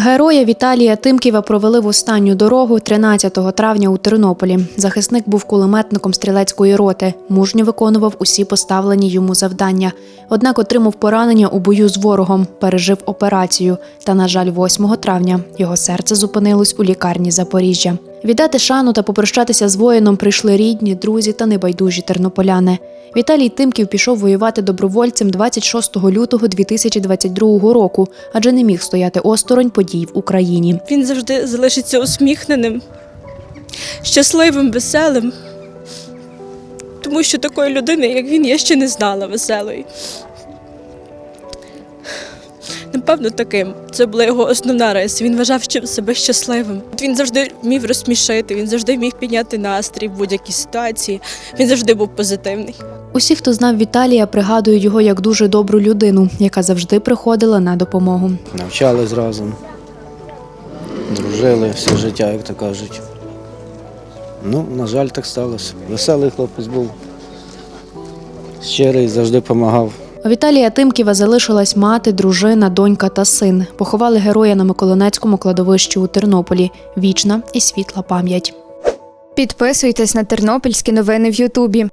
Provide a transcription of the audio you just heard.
Героя Віталія Тимківа провели в останню дорогу 13 травня у Тернополі. Захисник був кулеметником стрілецької роти, мужньо виконував усі поставлені йому завдання. Однак отримав поранення у бою з ворогом, пережив операцію. Та, на жаль, 8 травня його серце зупинилось у лікарні Запоріжжя. Віддати шану та попрощатися з воїном прийшли рідні, друзі та небайдужі тернополяни. Віталій Тимків пішов воювати добровольцем 26 лютого 2022 року, адже не міг стояти осторонь подій в Україні. Він завжди залишиться усміхненим, щасливим, веселим. Тому що такої людини, як він, я ще не знала веселої. Напевно, таким. Це була його основна риса. Він вважав себе щасливим. Він завжди вмів розсмішити, він завжди міг підняти настрій в будь-якій ситуації. Він завжди був позитивний. Усі, хто знав Віталія, пригадують його як дуже добру людину, яка завжди приходила на допомогу. Навчались разом, дружили все життя, як то кажуть. Ну, на жаль, так сталося. Веселий хлопець був. Щирий, завжди допомагав. У Віталія Тимківа залишилась мати, дружина, донька та син. Поховали героя на Миколинецькому кладовищі у Тернополі. Вічна і світла пам'ять. Підписуйтесь на тернопільські новини в Ютубі.